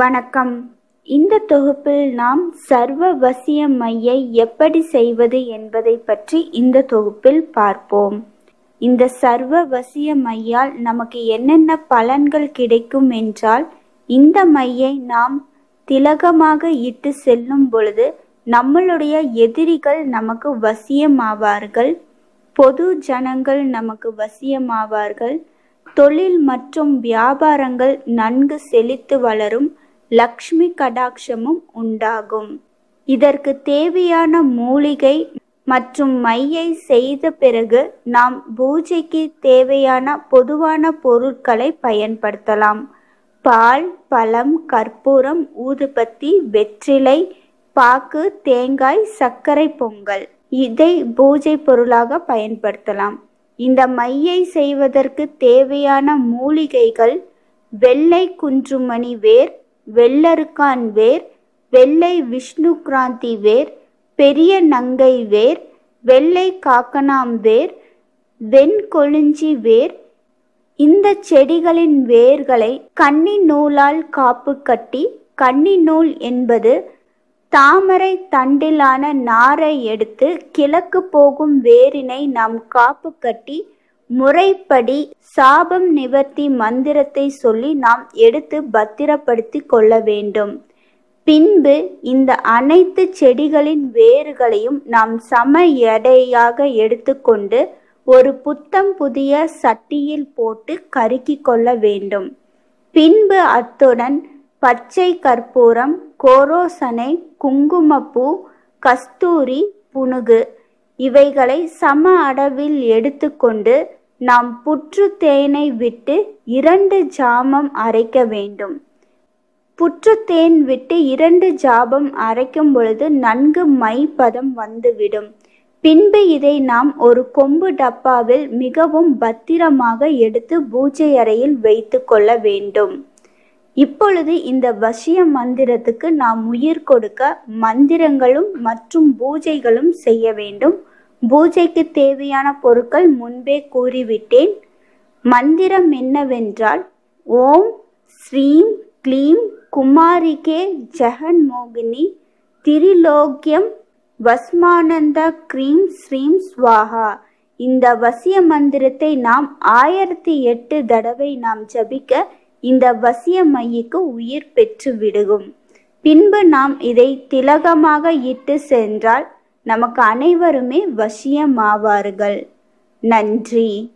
வணக்கம். இந்த தொகுப்பில் நாம் சர்வ வசிய மையை எப்படி செய்வது என்பதை பற்றி இந்த தொகுப்பில் பார்ப்போம். இந்த சர்வ வசிய மையால் நமக்கு என்னென்ன பலன்கள் கிடைக்கும் என்றால் இந்த மையை நாம் திலகமாக இட்டு செல்லும் பொழுது நம்மளுடைய எதிரிகள் நமக்கு வசியமாவார்கள் பொது ஜனங்கள் நமக்கு வசியமாவார்கள் தொழில் மற்றும் வியாபாரங்கள் நன்கு செழித்து வளரும் லக்ஷ்மி கடாட்சமும் உண்டாகும். இதற்கு தேவையான மூலிகை மற்றும் மையை செய்த பிறகு நாம் பூஜைக்கு தேவையான பொதுவான பொருட்களை பயன்படுத்தலாம். பால் பழம் கற்பூரம் ஊதுபத்தி வெற்றிலை பாக்கு தேங்காய் சர்க்கரை பொங்கல். இதை பூஜை பொருளாக பயன்படுத்தலாம். இந்த மையை செய்வதற்கு தேவையான மூலிகைகள் வெள்ளை குன்றுமணி வேர் வெள்ளருக்கான் வேர் வெள்ளை விஷ்ணு கிராந்தி வேர் பெரிய நங்கை வேர் வெள்ளை காக்கனாம் வேர் வெண்கொழிஞ்சி வேர். இந்த செடிகளின் வேர்களை கன்னி நூலால் காப்பு கட்டி கன்னி நூல் என்பது தாமரை தண்டிலான நாரை எடுத்து கிழக்கு போகும் வேரினை நாம் காப்பு கட்டி முறைப்படி சாபம் நிவர்த்தி மந்திரத்தை சொல்லி நாம் எடுத்து பத்திரப்படுத்தி கொள்ள வேண்டும். பின்பு இந்த அனைத்து செடிகளின் வேர்களையும் நாம் சம எடையாக எடுத்துக்கொண்டு ஒரு புத்தம் புதிய சட்டியில் போட்டு கருக்கி கொள்ள வேண்டும். பின்பு அத்துடன் பச்சை கற்பூரம் கோரோசனை குங்குமப்பூ கஸ்தூரி புனுகு இவைகளை சம அளவில் எடுத்துக்கொண்டு நாம் புற்று தேனை விட்டு இரண்டு ஜாமம் அரைக்க வேண்டும். புற்று தேன் விட்டு இரண்டு ஜாபம் அரைக்கும் பொழுது நன்கு மை பதம் வந்துவிடும். பின்பு இதை நாம் ஒரு கொம்பு டப்பாவில் மிகவும் பத்திரமாக எடுத்து பூஜை அறையில் வைத்து கொள்ள வேண்டும். இப்பொழுது இந்த வசிய மந்திரத்துக்கு நாம் உயிர் கொடுக்க மந்திரங்களும் மற்றும் பூஜைகளும் செய்ய வேண்டும். பூஜைக்கு தேவையான பொருட்கள் முன்பே கூறிவிட்டேன். மந்திரம் என்னவென்றால் ஓம் ஸ்ரீம் க்ளீம் குமாரிகே ஜெகன் மோகினி திரிலோக்கியம் வஸ்மானந்த க்ரீம் ஸ்ரீம் ஸ்வாஹா. இந்த வசிய மந்திரத்தை நாம் ஆயிரத்தி எட்டு தடவை நாம் ஜபிக்க இந்த வசிய மையக்கு உயிர் பெற்று விடுகும். பின்பு நாம் இதை திலகமாக இட்டு சென்றால் நமக்கு அனைவருமே வசியமாவார்கள். நன்றி.